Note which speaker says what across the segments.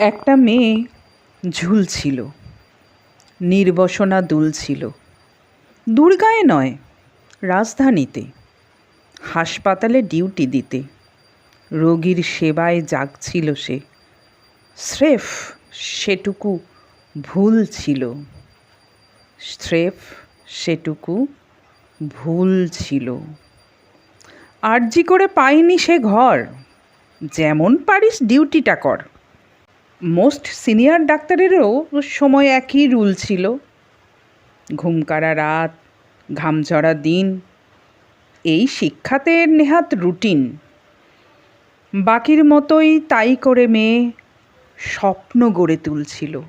Speaker 1: একটা মেয়ে ঝুলছিল, নির্বসনা দুলছিল। দুর্গায় নয়, রাজধানীতে, হাসপাতালে ডিউটি দিতে। রোগীর সেবায় জাগছিল সে। স্রেফ সেটুকু ভুল ছিল স্রেফ সেটুকু ভুল ছিল আরজি করে পাইনি সে ঘর। যেমন পারিস ডিউটিটা কর। মোস্ট সিনিয়র ডাক্তারেরও সময় একই রুল ছিল। ঘুমকারা রাত ঘামঝরা দিন। এই শিক্ষাতে নেহাত রুটিন বাকির মতোই তাই করে মেয়ে স্বপ্ন গড়ে তুলছিল।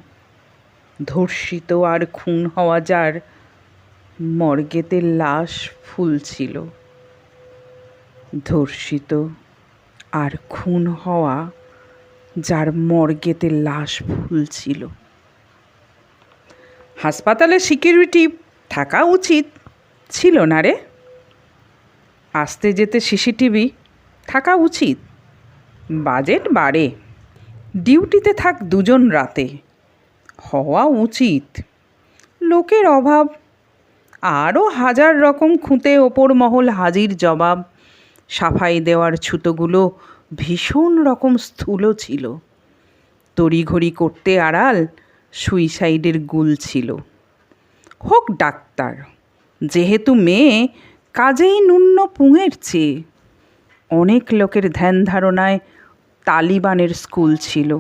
Speaker 1: ধর্ষিত আর খুন হওয়া যার মর্গেতে লাশ ফুলছিল। ধর্ষিত আর খুন হওয়া যার মর্গেতে লাশ ফুলছিল হাসপাতালে সিকিউরিটি থাকা উচিত ছিল না রে। আসতে যেতে সিসিটিভি থাকা উচিত। বাজেট বাড়ে। ডিউটিতে থাক দুজন রাতে। হওয়া উচিত। লোকের অভাব। আরও হাজার রকম খুঁতে ওপর মহল হাজির জবাব। সাফাই দেওয়ার ছুতোগুলো ভীষণ রকম স্থূল ছিল। তড়িঘড়ি করতে আড়াল সুইসাইডের গুল ছিল। হোক ডাক্তার, যেহেতু মেয়ে, কাজেই ন্যূন্য পুঙের চেয়ে। অনেক লোকের ধ্যান ধারণায় তালিবানের স্কুল ছিল।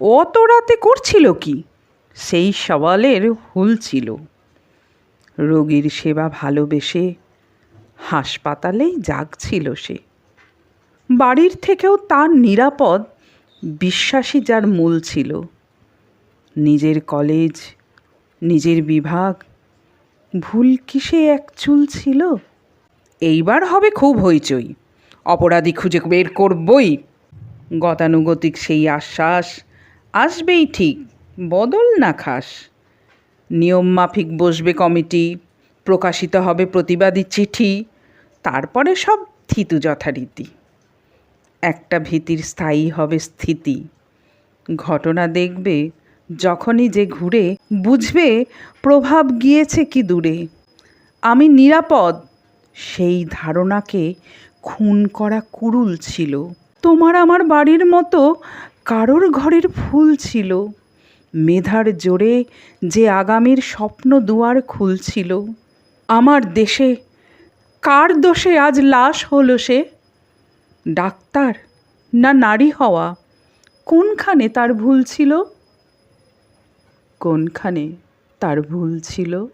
Speaker 1: অত রাতে করছিল কি? সেই সওয়ালের হুল ছিল। রোগীর সেবা ভালোবেসে হাসপাতালেই জাগছিল সে। বাড়ির থেকেও তার নিরাপদ বিশ্বাসী যার মূল ছিল। নিজের কলেজ, নিজের বিভাগ, ভুল কিসে এক চুল ছিল? এইবার হবে খুব হইচই। অপরাধী খুঁজে বের করবই। গতানুগতিক সেই আশ্বাস আসবেই ঠিক, বদল না খাস। নিয়ম মাফিক বসবে কমিটি, প্রকাশিত হবে প্রতিবাদী চিঠি, তারপরে সব থিতু যথারীতি। একটা ভীতির স্থায়ী হবে স্থিতি। ঘটনা দেখবে, যখনই যে ঘুরে, বুঝবে প্রভাব গিয়েছে কি দূরে। আমি নিরাপদ। সেই ধারণাকে খুন করা কুরুল ছিল। তোমার আমার বাড়ির মতো কারোর ঘরের ফুল ছিল। মেধার জোরে যে আগামীর স্বপ্ন দুয়ার খুলছিল। আমার দেশে কার দোষে আজ লাশ হলো সে? ডাক্তার না নারী হওয়া? কোনখানে তার ভুল ছিল? কোনখানে তার ভুল ছিল?